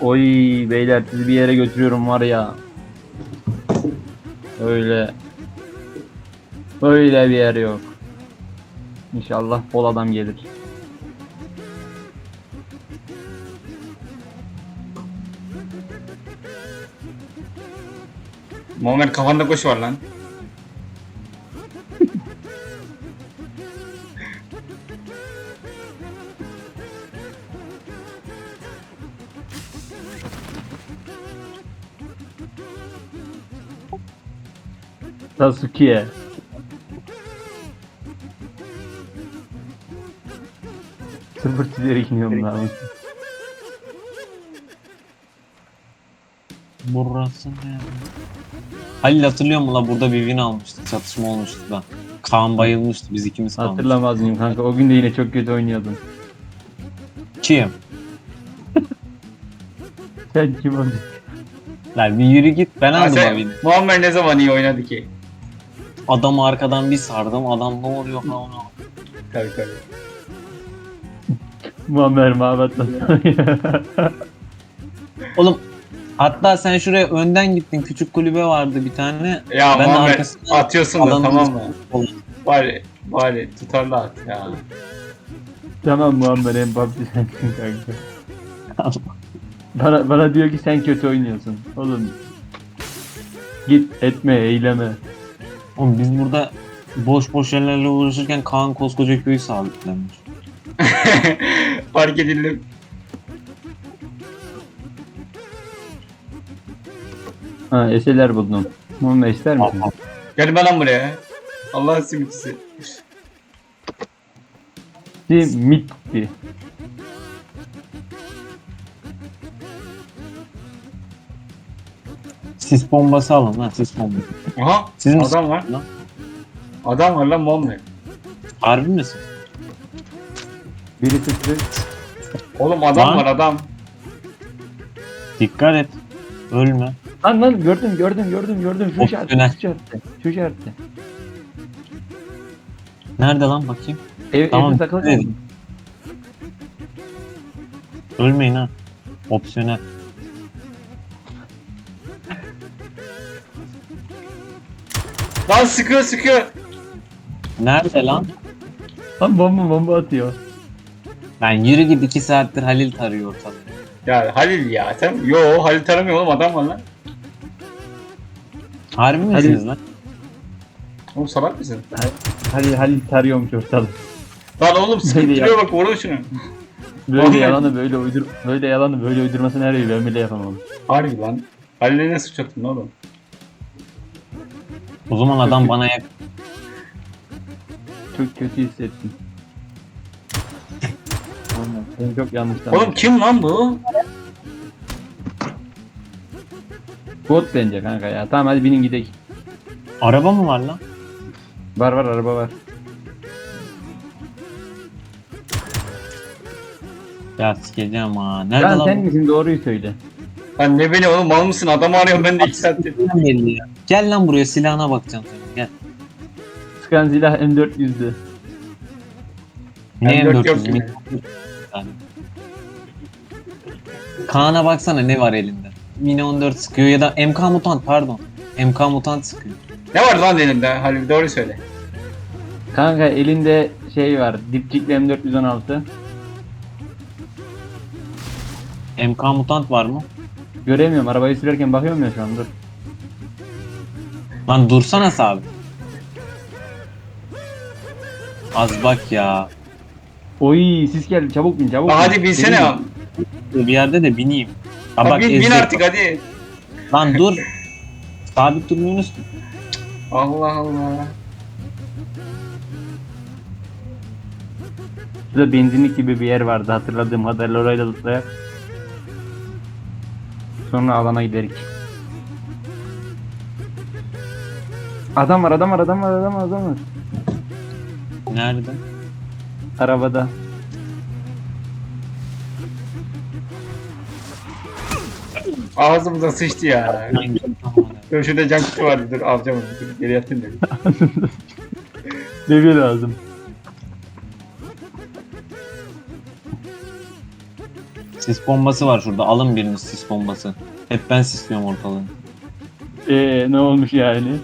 Oy beyler sizi bir yere götürüyorum var ya. Öyle. Öyle bir yer yok. İnşallah bol adam gelir. Muhammed kafanda kuş var lan. Sasuke. Sıfır çizerek iniyorum lan. Burası ne? Halil hatırlıyor musun la burada bir win almıştık. Çatışma olmuştu da. Kaan bayılmıştı. Biz ikimiz kalmıştık. Hatırlamaz mıyım kanka? O gün de yine çok kötü oynuyordun. Kim? Sen kim oldun? Lan bir yürü git. Ben Ha, aldım sen- abi. Muhammed ne zaman iyi oynadı ki? Adamı arkadan bir sardım. Adam ne oluyor ha ona? Tabii tabii. Muammer Mehmet nasıl? Oğlum hatta sen şuraya önden gittin. Küçük kulübe vardı bir tane. Ya Ben arkasından atıyorsun da adamın tamam mı? Oğlum, Bari, bari tutarlı at ya. tamam Muammer PUBG sensin kanka. Bana, bana diyor ki sen kötü oynuyorsun. Oğlum git etme eyleme. Oğlum biz burada boş boş yerlerle uğraşırken Kaan koskoca köyü sabitlenmiş. Fark edildim. Ha eseler buldum. Muammer ister misin? Gelme lan buraya. Allah'ın simitçisi. Simitti. Sis bombası alın lan sis bombası. Aha Siz misiniz adam var. lan? Adam var lan Muhammed. Harbi misin? Biri sıçrı. Oğlum adam Lan. var adam. Dikkat et. Ölme. Lan lan gördüm gördüm gördüm gördüm. Şu Of, işaretle döner. şu işaretle. Şu işaretle. Nerede lan bakayım? Ev, Tamam, evde takılı evet. kaldım. Ölmeyin ha. Opsiyonel. Lan sıkıyor sıkıyor. Nerede lan? Lan bomba bomba atıyor. Ben yürü git 2 saattir Halil tarıyor ortalığı. Ya Halil ya sen yo Halil taramıyor oğlum adam var lan. Harbi misiniz lan? Oğlum salak mısın? Halil Halil tarıyormuş ortalık. Lan oğlum Neydi sıkıntırıyor bak vurun şunu. Böyle Vallahi. yalanı böyle uydur böyle yalanı böyle uydurması nereye ben bile yapamam. Harbi lan. Halil'e ne suç attın oğlum? O zaman adam bana yak. Çok kötü hissettim. Seni çok yanlış tanıdım. Oğlum kim lan bu? Bot bence kanka ya. Tamam hadi binin gidelim. Araba mı var lan? Var var araba var. Ya sikeceğim ha. Nerede Lan lan sen bu? misin doğruyu söyle. Lan ne beni oğlum mal mısın? Adamı arıyorum ben de 2 saattir. Nereden belli ya? Gel lan buraya silahına bakacağım senin. Gel. Sıkan silah M400'dü. Ne M4 yok M400 Yani. Kaan'a baksana ne var elinde. Mini 14 sıkıyor ya da MK mutant pardon. MK mutant sıkıyor. Ne var lan elinde Halil doğru söyle. Kanka elinde şey var. Dipçikli M416. MK mutant var mı? Göremiyorum. Arabayı sürerken bakıyorum ya şu an dur. Lan dursana sabit. Az bak ya. Oy siz geldi çabuk bin çabuk Aa, bin. hadi binsene ya. Bir yerde de bineyim. Ha Bak, bin, bin artık hadi. Lan dur. Sabit durmuyorsunuz ki. Allah Allah. Şurada benzinlik gibi bir yer vardı hatırladığım kadarıyla orayı da tutlayak. Sonra alana giderik. Adam var adam var adam var adam var adam var. Nerede? Arabada. Ağzımıza sıçtı ya. Şurada can kutu vardı dur alacağım onu. Dur, geri yatayım dedim. Levye lazım. Sis bombası var şurada. Alın biriniz sis bombası. Hep ben sisliyorum ortalığı. Eee Ee, ne olmuş yani?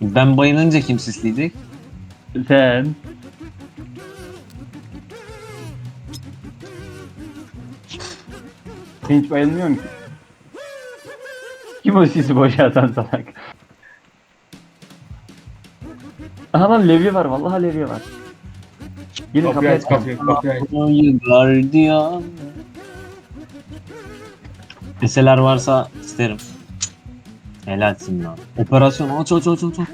Ben bayılınca kim sisleyecek? Sen. hiç bayılmıyorsun ki. Kim o sisi boşaltan salak? Aha lan levye var vallahi levye var. Gelin Kapıyı kapıyı aç kapıyı kapıyı aç. Hayır gardiyan. Eseler varsa isterim. Helalsin lan. Operasyon aç aç aç aç.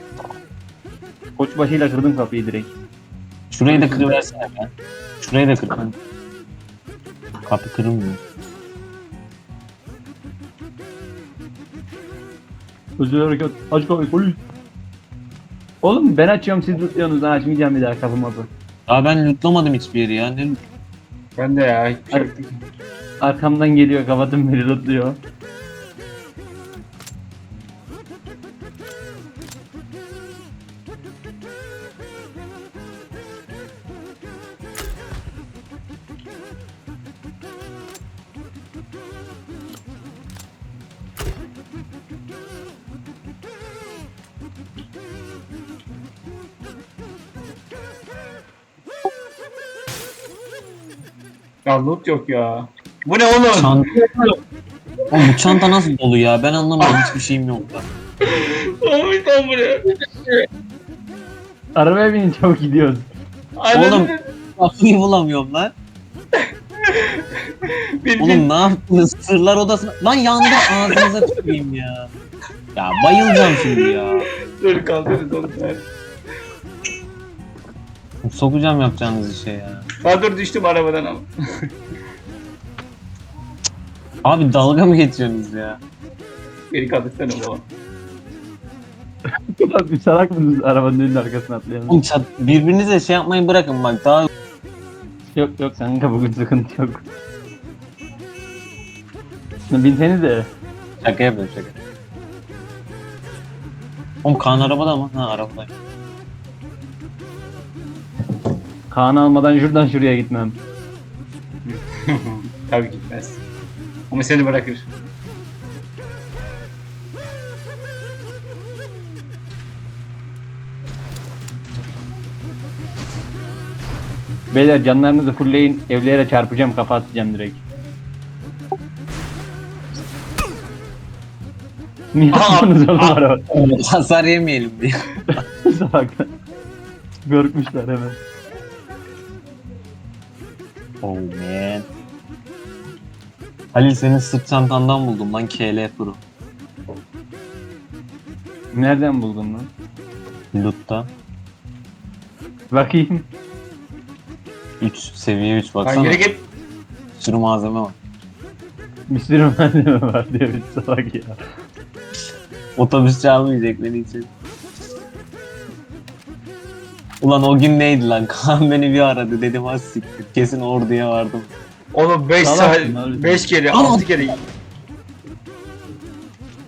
Koç başıyla kırdım kapıyı direkt. Şurayı da kırıversene be. Şurayı da kır. Kapı kırılmıyor. Özel hareket. Aç kapıyı polis. Oğlum ben açıyorum siz tutuyorsunuz lan açmayacağım bir daha kapımı bu. Daha ben lootlamadım hiçbir yeri ya. Ne Ben de ya hiçbir şey yok. Arkamdan geliyor kapadım beni tutuyor. Ya loot yok ya. Bu ne oğlum? Çanta Oğlum bu çanta nasıl dolu ya? Ben anlamadım hiçbir şeyim yok da. Olmuş lan bu ne? Arabaya binin çabuk gidiyoruz. Oğlum. Kapıyı bulamıyorum lan. bir, Oğlum ne yaptınız? Sırlar odasına. Lan yandı ağzınıza tüküreyim ya. Ya bayılacağım şimdi ya. Dur kaldırırız oğlum. Sokacağım yapacağınız işe ya. Ha dur düştüm arabadan ama. Abi dalga mı geçiyorsunuz ya? Beni kaldırsana baba. Ulan bir salak mısınız arabanın önünün arkasına atlayan? Oğlum çat, birbirinize şey yapmayı bırakın bak daha Yok yok kanka bugün sıkıntı yok. Binseniz de. şaka yapıyorum şaka. Oğlum Kaan arabada mı? Ha arabada. Kaan almadan şuradan şuraya gitmem. Tabii gitmez. Ama seni bırakır. Beyler canlarınızı fullleyin evlere çarpacağım kafa atacağım direkt. Niye yapıyorsunuz oğlum araba? Hasar yemeyelim diye. Salak. Görmüşler hemen. Oh man. Halil senin sırt çantandan buldum lan KL Pro. Nereden buldun lan? Loot'ta. Bakayım. 3 seviye 3 Lan baksana. geri git. Sürü malzeme var. Bir sürü malzeme var diyor bir salak ya. Otobüs çalmayacak beni için. Ulan o gün neydi lan? Kaan beni bir aradı dedim az siktir. Kesin orduya vardım. Oğlum 5 Salaksın saat, abi. 5 kere, Ama- 6 kere.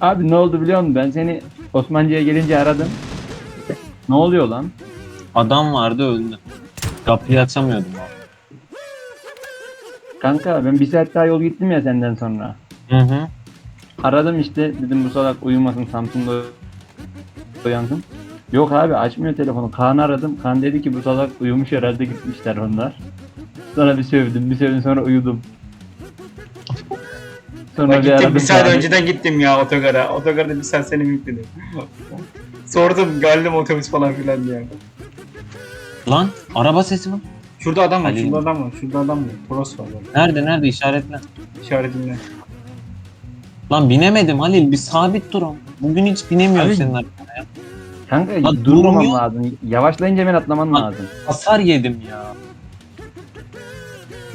Abi ne oldu biliyor musun? Ben seni Osmancı'ya gelince aradım. Ne oluyor lan? Adam vardı öldü. Kapıyı açamıyordum abi. Kanka ben bir saat daha yol gittim ya senden sonra. Hı hı. Aradım işte dedim bu salak uyumasın Samsun'da uyansın. Yok abi açmıyor telefonu. Kaan'ı aradım. Kaan dedi ki bu salak uyumuş herhalde gitmişler onlar. Sonra bir sövdüm bir sövdüm sonra uyudum. Sonra Ben gittim bir saat Kaan'ı. önceden gittim ya otogara. Otogarda bir saat seni bekledim. Sordum geldim otobüs falan filan diye. Lan araba sesi var. Şurada adam var, Halil. şurada adam var, şurada adam var. Toros var bak. Nerede nerede işaretle. İşaretimle. Lan binemedim Halil bir sabit dur. ama. Bugün hiç binemiyorum Abi- senin arabana ya. Kanka Lan durmamam durmuyor. lazım. Yavaşlayınca ben atlaman Lan- lazım. Hasar yedim ya.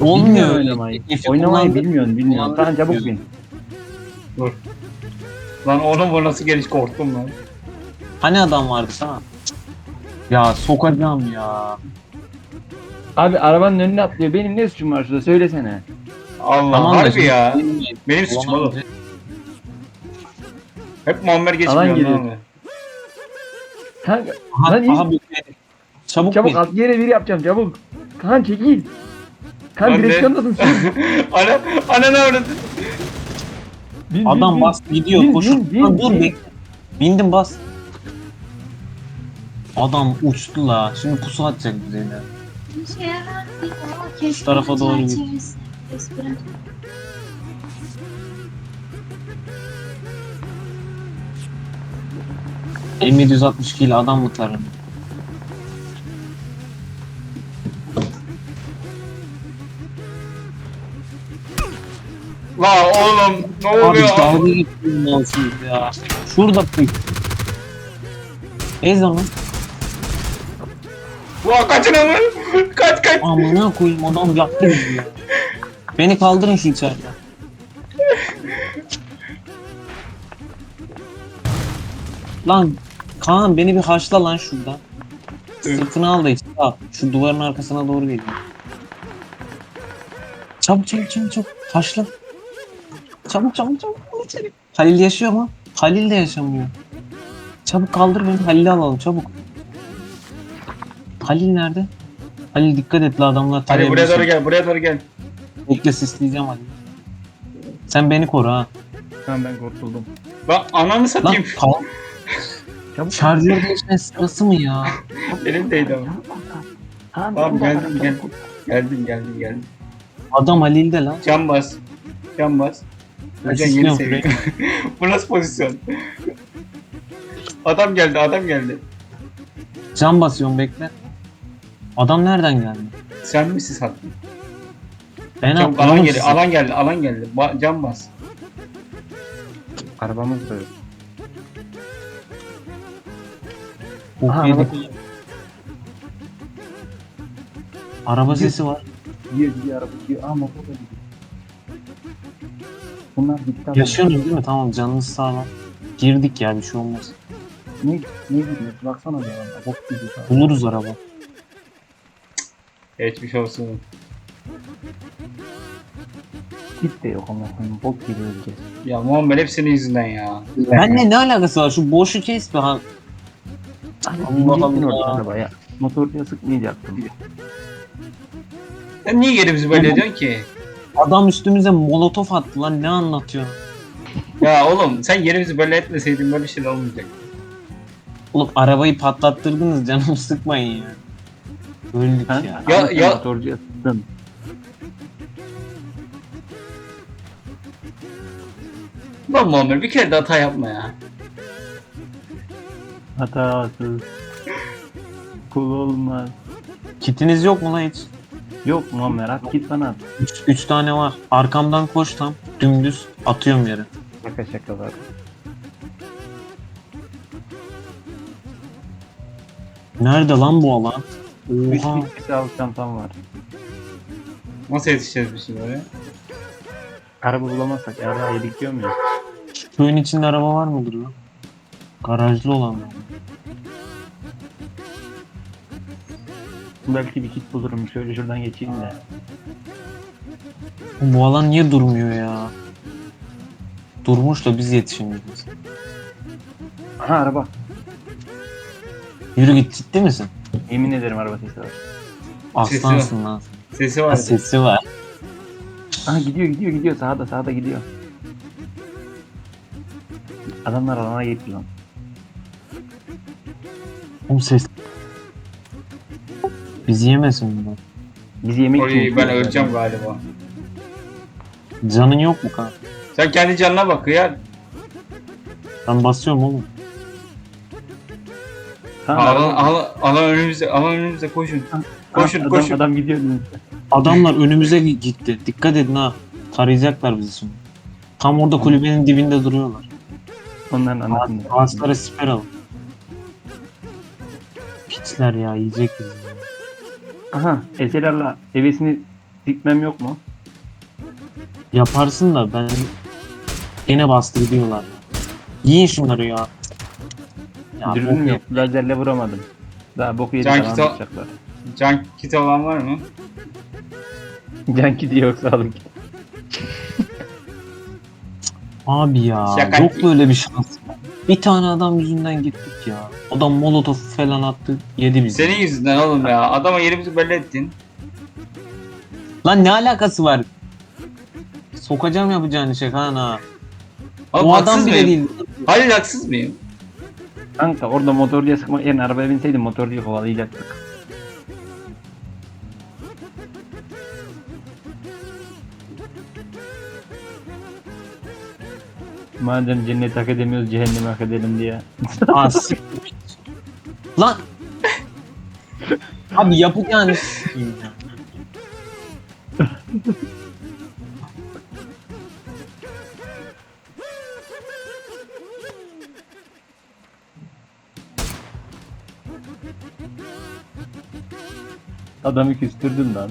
Olmuyor öyle. oynamayı. Oynamayı bilmiyorsun bilmiyorsun. Kullandım, Tamam çabuk bin. bilmiyorum. Lan oğlum bu nasıl geliş korktum lan. Hani adam vardı sana? Ya sokacağım ya. Abi arabanın önüne atlıyor. Benim ne suçum var şurada söylesene. Allah Tamam da harbi şimdi- ya. Benim suçum oğlum. Hep Muammer geçmiyor. lan. Kanka Aha, Lan iyi. aha bir- Çabuk, çabuk bin. at yere bir yapacağım çabuk. Kaan çekil. Kaan de- direksiyondasın sür. Ana, ana ne orada? Bin, bin, Adam bin. bas gidiyor Bin, koşun. bin, bin, dur bin. bekle. Bindim bas. Adam uçtu la. Şimdi pusu atacak bize yine. Şu tarafa doğru git. M762 ile adam mı tarım? La oğlum ne Abi oluyor? dalga geçiyorsunuz ya. Şurada pıy. Ez onu. La kaçın ama. Kaç kaç. Amına koyayım adam yaktı bizi ya. Beni kaldırın şu içeriden. Lan Kaan beni bir haşla lan şurada. Sırtını al da işte al. Şu duvarın arkasına doğru geliyor. Çabuk çabuk çabuk çabuk. Haşla. Çabuk çabuk çabuk. içeri. Halil yaşıyor mu? Halil de yaşamıyor. Çabuk kaldır beni Halil'i alalım çabuk. Halil nerede? Halil dikkat et la adamlar Hadi buraya doğru gel, buraya doğru gel. Bekle sisleyeceğim Halil. Sen beni koru ha. Tamam ben kurtuldum. Bak ananı Lan satayım. Çabuk. Şarjör değişme sırası mı ya? Elimdeydi ama. Kaan, Tamam ben de geldim geldim. Geldim geldim geldim. Adam Halil'de lan. Can bas. Can bas. Ben Hocam yeni sisliyorum seviye. Bu nasıl pozisyon? Adam geldi, adam geldi. Can basıyorum bekle. Adam nereden geldi? Sen misin sattın? Ben Çabuk, attım alan oğlum geldi, sizi. alan geldi, alan geldi. Ba- can bas. Arabamız da yok. Oh, Aha, yedik. araba- Araba sesi var. Gidiyor gidiyor araba gidiyor. Aa motor da gidiyor. Bunlar gitti abi. Yaşıyorsunuz değil mi? Tamam canınız sağlam. Girdik ya bir şey olmaz. Ne, ne gidiyor? Baksana bir araba. Bok gidiyor. Buluruz araba. Geçmiş olsun. Git de yok ama. Bok gibi öleceğiz. Ya Muhammed hep senin yüzünden ya. Benle ne alakası var? Şu boşu kes be ha. Allah Allah Allah. arabaya. Motorcuya sıkmayacaktım. Sen niye yerimizi böyle ediyorsun ki? Adam üstümüze molotof attı lan ne anlatıyorsun? Ya oğlum sen yerimizi böyle etmeseydin böyle şey olmayacak. Oğlum arabayı patlattırdınız canımı sıkmayın ya. Öldük Ha? ya. Ya- ya- Motorcuya sıktın. Lan Muhammed bir kere de hata yapma ya. Hatasız. Kul olmaz. Kitiniz yok mu lan hiç? Yok Muammer at git bana at. Üç, üç tane var. Arkamdan koş tam. Dümdüz atıyorum yere. Şaka şaka var. Nerede lan bu alan? Üç Oha. bir sağlık çantam var. Nasıl yetişeceğiz biz şimdi oraya? Araba bulamazsak araba yedik diyor muyuz? Köyün içinde araba var mıdır lan? Garajlı olan mı? Belki bir kit bulurum. Şöyle şuradan geçeyim de. Bu alan niye durmuyor ya? Durmuş da biz yetişemiyoruz. Aha araba. Yürü git ciddi misin? Yemin ederim araba sesi var. Aslansın lan. Sesi Ha, var. sesi var. Aha gidiyor gidiyor gidiyor sağda sağda gidiyor. Adamlar alana gitti lan. Oğlum ses. Bizi yemesin bunlar. Biz yemek Oy, ben öleceğim galiba. Canın yok mu kanka? Sen kendi canına bak ya. Ben basıyorum oğlum. Tamam, Alan, alan, alan önümüzde, alan önümüzde koşun. Koşun, adam, koşun. Adam gidiyor. Adamlar önümüze gi- gitti. Dikkat edin ha. Tarayacaklar bizi şimdi. Tam orada kulübenin dibinde duruyorlar. Onların anlatın. Ağaçlara siper alın. Piçler ya yiyecek bizi. Aha Eseler'la hevesini sikmem yok mu? Yaparsın da ben gene bastı gidiyorlar. Yiyin şunları ya. Ya Dürbünüm bok yok. Lazerle vuramadım. Daha boku yedik Sanki falan yapacaklar. Can kiti olan var mı? Can kiti yok sağlık. Abi ya Şaka yok değil. böyle bir şans. Bir tane adam yüzünden gittik ya. Adam molotof falan attı yedi bizi. Senin yüzünden oğlum ya. Adama yerimizi belli ettin. Lan ne alakası var? Sokacağım yapacağın işe Kaan ha. Oğlum O haksız adam bile mıyım? değil. Halil haksız mıyım? Kanka orada motorcuya sıkmak yerine arabaya binseydin motorcuyu kovalayacaktık. Madem cennet hak edemiyoruz cehennemi hak edelim diye. Siktir. Lan. Abi yapacağın iş. sikeyim ya. Adamı küstürdün lan.